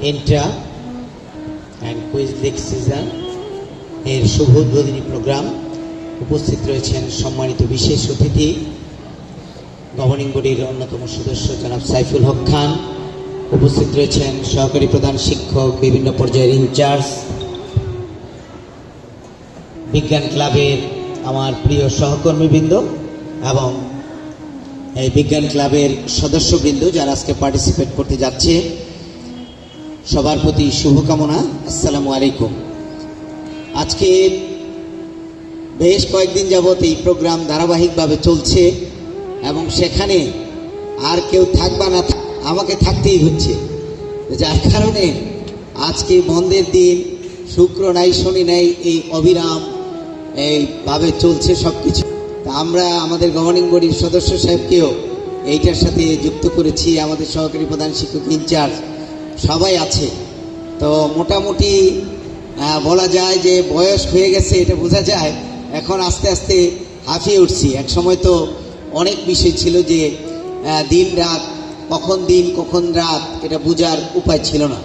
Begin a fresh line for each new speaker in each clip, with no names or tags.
Intra and quiz league season এর শুভ উদ্বোধনী প্রোগ্রাম উপস্থিত রয়েছেন সম্মানিত বিশেষ অতিথি গভর্নিং বডির অন্যতম সদস্য জনাব সাইফুল হক খান। উপস্থিত রয়েছেন সহকারী প্রধান শিক্ষক, বিভিন্ন পর্যায়ের ইনচার্জ বিজ্ঞান ক্লাবের আমার প্রিয় সহকর্মীবৃন্দ এবং এই বিজ্ঞান ক্লাবের সদস্যবৃন্দ যারা আজকে পার্টিসিপেট করতে যাচ্ছে। সবার প্রতি শুভকামনা। আসসালামু আলাইকুম। আজকে বেশ কয়েকদিন যাবৎ এই প্রোগ্রাম ধারাবাহিকভাবে চলছে এবং সেখানে আর কেউ থাকবা না আমাকে থাকতেই হচ্ছে। যার কারণে আজকে বন্ধের দিন, শুক্র নাই, শনি নাই, এই অবিরাম এইভাবে চলছে সব কিছু তা আমরা আমাদের গভর্নিং বডির সদস্য সাহেবকেও এইটার সাথে যুক্ত করেছি, আমাদের সহকারী প্রধান শিক্ষক ইনচার্জ। সবাই আছে। তো মোটামুটি বলা যায় যে বয়স হয়ে গেছে, এটা বোঝা যায়। এখন আস্তে আস্তে হাঁফিয়ে উঠছি। এক সময় তো অনেক বিষয় ছিল যে দিন রাত, কখন দিন, কখন রাত, এটা বোঝার উপায় ছিল না।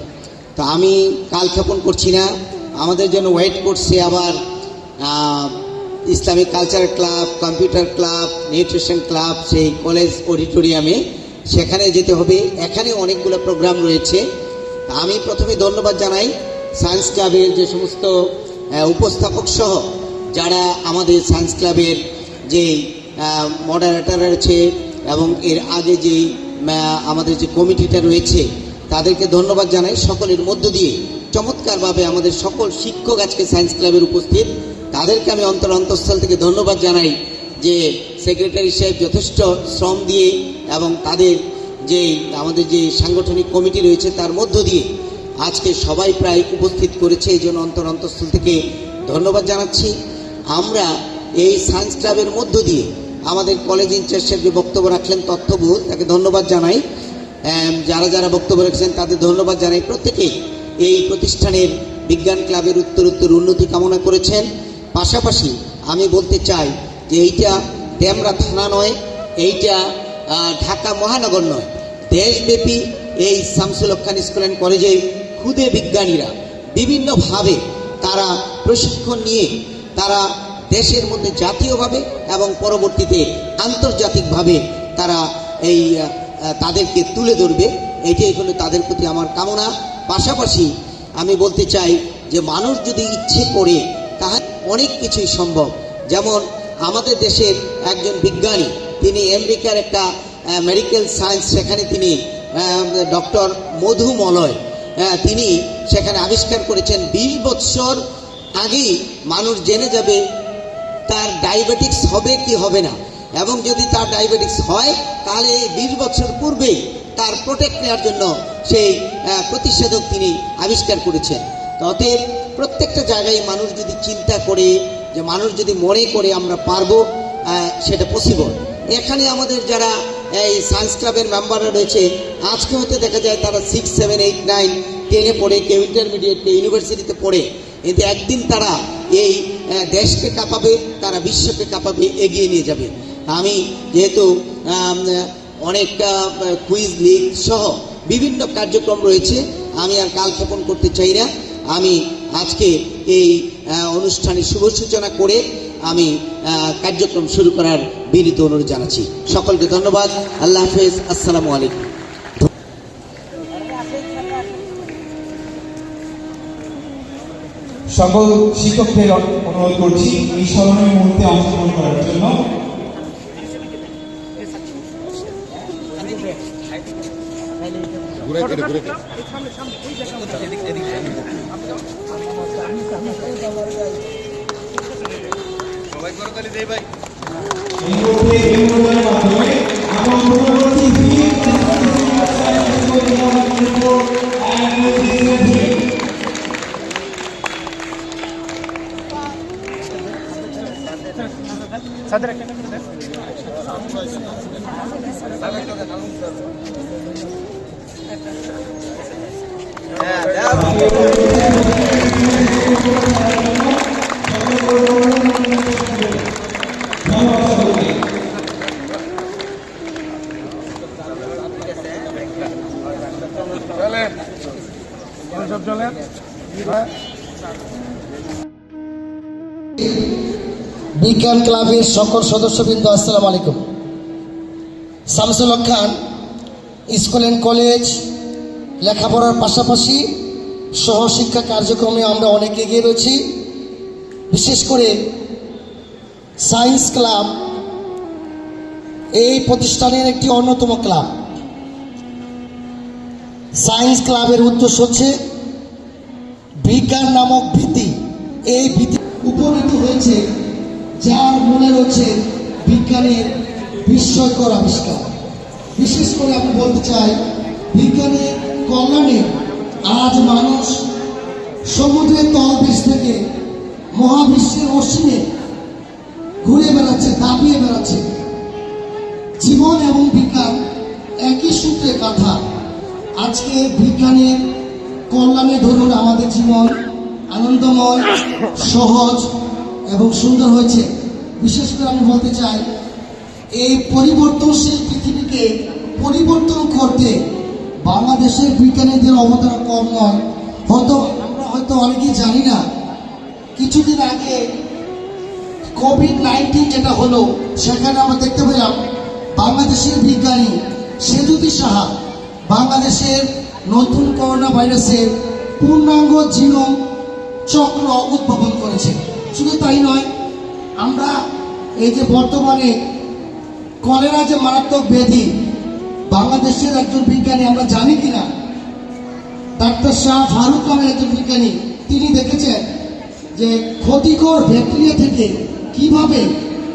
তো আমি কালক্ষেপণ করছি না। আমাদের জন্য ওয়েট করছে আবার Islamic culture club, computer club, nutrition club, সেই কলেজ অডিটোরিয়ামে সেখানে যেতে হবে। এখানে অনেকগুলো প্রোগ্রাম রয়েছে। আমি প্রথমে ধন্যবাদ জানাই সায়েন্স ক্লাবের যে সমস্ত উপস্থাপক সহ যারা আমাদের সায়েন্স ক্লাবের যে মডারেটার রয়েছে এবং এর আগে যেই আমাদের যে কমিটিটা রয়েছে, তাদেরকে ধন্যবাদ জানাই। সকলের মধ্য দিয়ে চমৎকারভাবে আমাদের সকল শিক্ষক আজকে সায়েন্স ক্লাবের উপস্থিত। তাদেরকে আমি অন্তর অন্তঃস্থল থেকে ধন্যবাদ জানাই যে সেক্রেটারি সাহেব যথেষ্ট শ্রম দিয়ে এবং তাদের যে আমাদের যে সাংগঠনিক কমিটি রয়েছে তার মধ্য দিয়ে আজকে সবাই প্রায় উপস্থিত করেছে। এই জন্য অন্তর অন্তঃস্থল থেকে ধন্যবাদ জানাচ্ছি। আমরা এই সায়েন্স ক্লাবের মধ্য দিয়ে আমাদের কলেজ ইনচার্জ সাহেব যে বক্তব্য রাখলেন, তথ্যবোধ, তাকে ধন্যবাদ জানাই। যারা যারা বক্তব্য রেখেছেন তাদের ধন্যবাদ জানাই। প্রত্যেকেই এই প্রতিষ্ঠানের বিজ্ঞান ক্লাবের উত্তর উত্তর উন্নতি কামনা করেছেন। পাশাপাশি আমি বলতে চাই যে এইটা ড্যামরা থানা নয়, এইটা ঢাকা মহানগর নয়। দেশব্যাপী এই শামসুল খান স্কুল অ্যান্ড কলেজে খুদে বিজ্ঞানীরা বিভিন্নভাবে তারা প্রশিক্ষণ নিয়ে তারা দেশের মধ্যে জাতীয়ভাবে এবং পরবর্তীতে আন্তর্জাতিকভাবে তারা এই তাদেরকে তুলে ধরবে। এটাই হলো তাদের প্রতি আমার কামনা। পাশাপাশি আমি বলতে চাই যে মানুষ যদি ইচ্ছে করে, তাহলে অনেক কিছুই সম্ভব। যেমন আমাদের দেশের একজন বিজ্ঞানী তিনি আমেরিকার একটা মেডিকেল সায়েন্স সেখানে তিনি ডক্টর মধু মলয় তিনি সেখানে আবিষ্কার করেছেন। বিশ বৎসর আগেই মানুষ জেনে যাবে তার ডায়াবেটিক্স হবে কি হবে না। এবং যদি তার ডায়াবেটিক্স হয়, তাহলে এই বিশ বছর পূর্বেই তার প্রোটেক্ট নেওয়ার জন্য সেই প্রতিষেধক তিনি আবিষ্কার করেছেন। অতএব প্রত্যেকটা জায়গায় মানুষ যদি চিন্তা করে যে, মানুষ যদি মনে করে আমরা পারব সেটা পসিবল এখানে আমাদের যারা এই সায়েন্স ক্লাবের মেম্বাররা রয়েছে আজকে হতে দেখা যায় তারা সিক্স সেভেন এইট নাইন টেনে পড়ে কেউ ইন্টারমিডিয়েট কেউ ইউনিভার্সিটিতে পড়ে। কিন্তু একদিন তারা এই দেশকে কাঁপাবে তারা বিশ্বকে কাঁপাবে এগিয়ে নিয়ে যাবে। আমি যেহেতু অনেক কুইজ লিগ সহ বিভিন্ন কার্যক্রম রয়েছে আমি আর কালক্ষেপণ করতে চাই না। আমি আজকে এই আহ, অনুষ্ঠানের শুভ সূচনা করে আমি কার্যক্রম শুরু করার বিনীত অনুরোধ জানাচ্ছি। সকলকে ধন্যবাদ। আল্লাহ হাফেজ। আসসালামু আলাইকুম।
সকল শিক্ষকদের অনুরোধ করছি এই স্মরণীয় মুহূর্তে অংশগ্রহণ করার জন্য। আকবর আলী দেই
ভাই সাদর একটা
বিজ্ঞান ক্লাবের সকল সদস্যবৃন্দ, আসসালাম আলাইকুম। Shamsul Khan, school and college, লেখাপড়ার পাশাপাশি সহশিক্ষা কার্যক্রমে আমরা অনেক এগিয়ে রয়েছি। বিশেষ করে সায়েন্স ক্লাব এই প্রতিষ্ঠানের একটি অন্যতম ক্লাব। সায়েন্স ক্লাবের উদ্দেশ্য হচ্ছে বিজ্ঞান নামক ভীতি। এই ভীতি উপনীত হয়েছে, যার মনে রয়েছে বিজ্ঞানের বিস্ময়কর আবিষ্কার। বিশেষ করে আমি বলতে চাই, বিজ্ঞানের কল্যাণে আজ মানুষ সমুদ্রের তলদেশ থেকে মহাবিশ্বের অসীমে ঘুরে বেড়াচ্ছে, দাপিয়ে বেড়াচ্ছে। জীবন এবং বিজ্ঞান একই সূত্রে গাথা আজকে বিজ্ঞানের কল্যাণে ধরুন আমাদের জীবন আনন্দময়, সহজ এবং সুন্দর হয়েছে। বিশেষ করে আমি বলতে চাই, এই পরিবর্তনশীল পৃথিবীকে পরিবর্তন করতে বাংলাদেশের বিজ্ঞানীদের অবদান কম নয়। হয়তো আমরা হয়তো অনেকেই জানি না, কিছুদিন আগে কোভিড নাইন্টিন যেটা হলো, সেখানে আমরা দেখতে পেলাম বাংলাদেশের বিজ্ঞানী সেতুতি সাহা বাংলাদেশের নতুন করোনা ভাইরাসের পূর্ণাঙ্গ জিনোম চক্র উদ্ভাবন করেছে। শুধু তাই নয়, আমরা এই যে বর্তমানে কলেরা যে মারাত্মক ব্যাধি বাংলাদেশের একজন বিজ্ঞানী, আমরা জানি কিনা? ডাক্তার শাহ ফারুক নামের একজন বিজ্ঞানী, তিনি দেখেছেন যে ক্ষতিকর ব্যাকটেরিয়া থেকে কীভাবে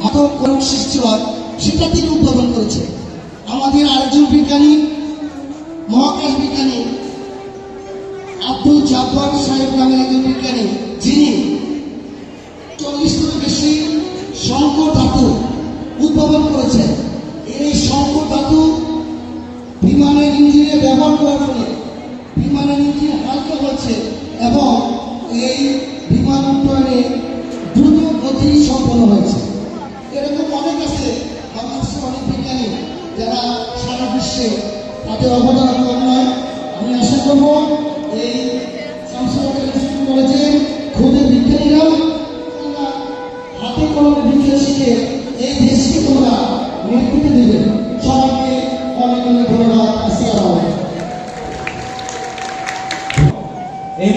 মাদক রোগ সৃষ্টি হয়, সেটা তিনি উদ্ভাবন করেছে আমাদের আরেকজন বিজ্ঞানী, মহাকাশ বিজ্ঞানী আব্দুল জাফর সাহেব নামের একজন বিজ্ঞানী, যিনি চল্লিশটির বেশি সংকট ধাতু উদ্ভাবন করেছেন। এই সংকট ধাতু বিমানের ইঞ্জিনে ব্যবহার করার ফলে বিমানের ইঞ্জিন হালকা হচ্ছে এবং এই বিমান উন্নয়নে দ্রুত গতি সম্পন্ন হয়েছে। এরকম অনেক আছে, বাংলাদেশের অনেক বিজ্ঞানী যারা সারা বিশ্বে তাদের অবদান কম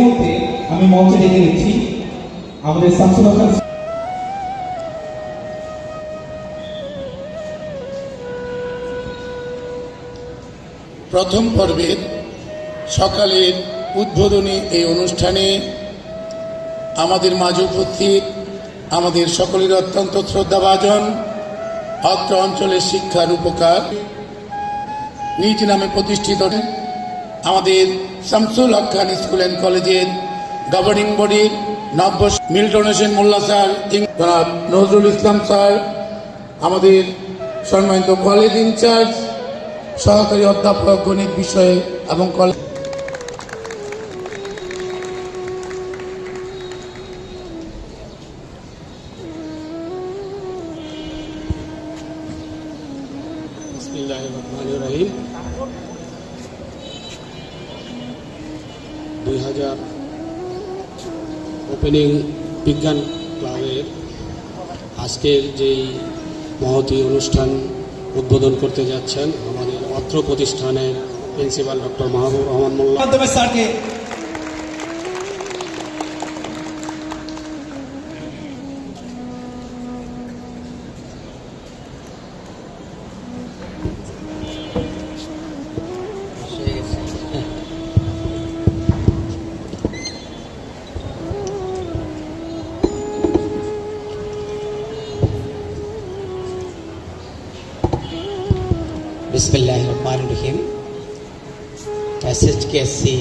মুহূর্তে আমি মঞ্চে ডেকে নিচ্ছি আমাদের শামসুল
প্রথম পর্বের সকালের উদ্বোধনী এই অনুষ্ঠানে আমাদের মাঝ উপস্থিত আমাদের সকলের অত্যন্ত শ্রদ্ধাভাজন অত্র অঞ্চলের শিক্ষার উপকার নিজ নামে প্রতিষ্ঠিত আমাদের শামসুল হক খান স্কুল অ্যান্ড কলেজের গভর্নিং বডির নব্য মিল্টন হোসেন মোল্লা স্যার জনাব নজরুল ইসলাম স্যার, আমাদের সম্মানিত কলেজ ইনচার্জ সহকারী অধ্যাপক গণিত বিষয়ে এবং কলেজ
দুই হাজার ওপেনিং বিজ্ঞান ক্লাবের আজকের যেই মহতি অনুষ্ঠান উদ্বোধন করতে যাচ্ছেন, আমাদের অত্র প্রতিষ্ঠানের প্রিন্সিপাল ডক্টর মাহবুব রহমান মোল্লা।
স্যারকে
বিসমিল্লাহ রহমান রহিম এস এইচ কে সি